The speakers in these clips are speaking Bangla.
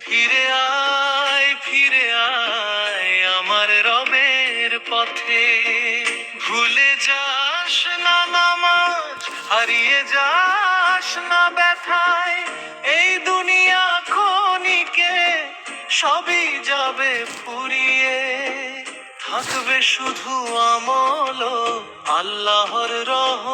ফিরে আয় ফিরে আয় আমার পথে। ভুলে যাস না হারিয়ে যাস না ব্যথায়। এই সবই যাবে ফুরিয়ে। থাকবে শুধু আমল আল্লাহর রহ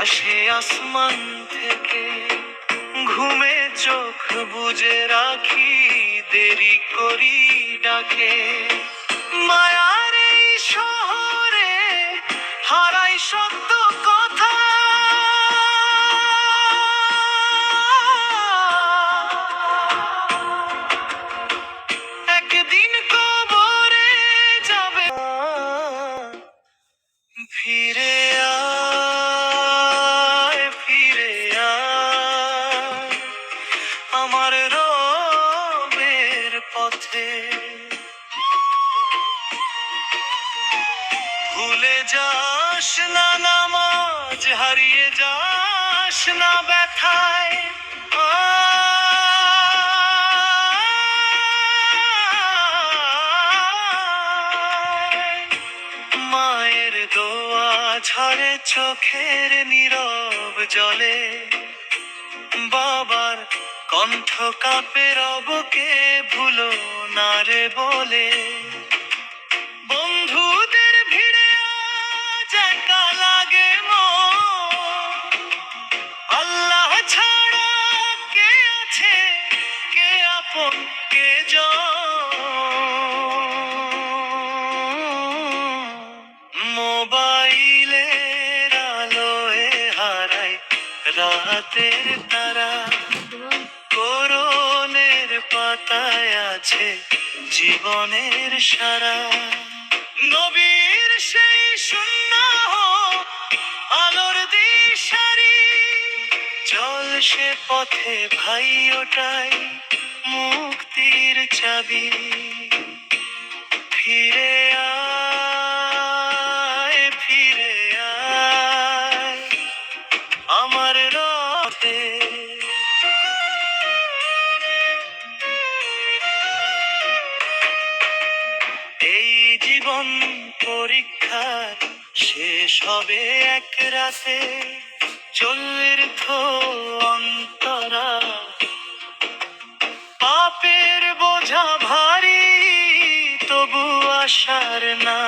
আসে আসমান থেকে, ঘুমে চোখ বুঝে রাখি, দেরি করি ডাকে। মায়ার এই শহরে হারাই সত্য কথা ভুলে যাস না নামাজ, হারিয়ে যাস না ব্যথায়। মায়ের দোয়া ঝরে চোখের নীরব জলে। বাবার কণ্ঠ কাপে রবকে ভুলো না রে বলে, বন্ধুদের ভিড়ে জায়গা লাগে। আল্লাহ ছাড়া কে আছে, কে আপন, কে মোবাইলের আলোয় হারাই রাতের তারা পাতায় আছে জীবনের সারা। নবীর সেই শূন্য আলোর দিশারি। চল সে পথে ভাই ওটাই মুক্তির চাবি। ফিরে জীবন পরীক্ষা শেষ হবে এক রাতে। চল্লির অন্তরা। পাপের বোঝা ভারী, তবু আশার না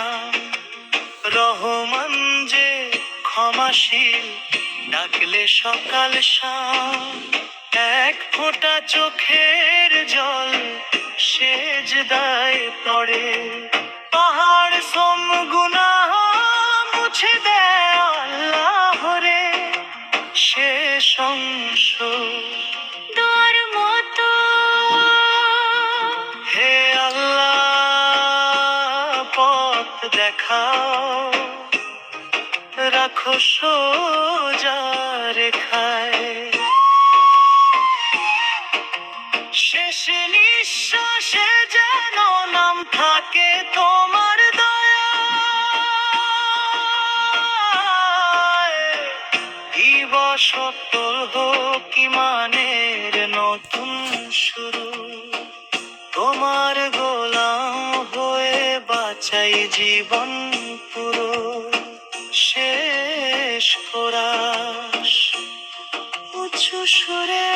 রহমান যে ক্ষমাশীল, ডাকলে সকাল শাম। এক দেখাও। রাখো সোজা রেখায়। শেষ নিঃশ্বাসে যেন নাম থাকে তোমার দয়ায়। দিবস হোক ইমানের নতুন শুরু। তোমার হয়ে বাঁচাই জীবন পুরো শেষ করাস উঁচু সুরে।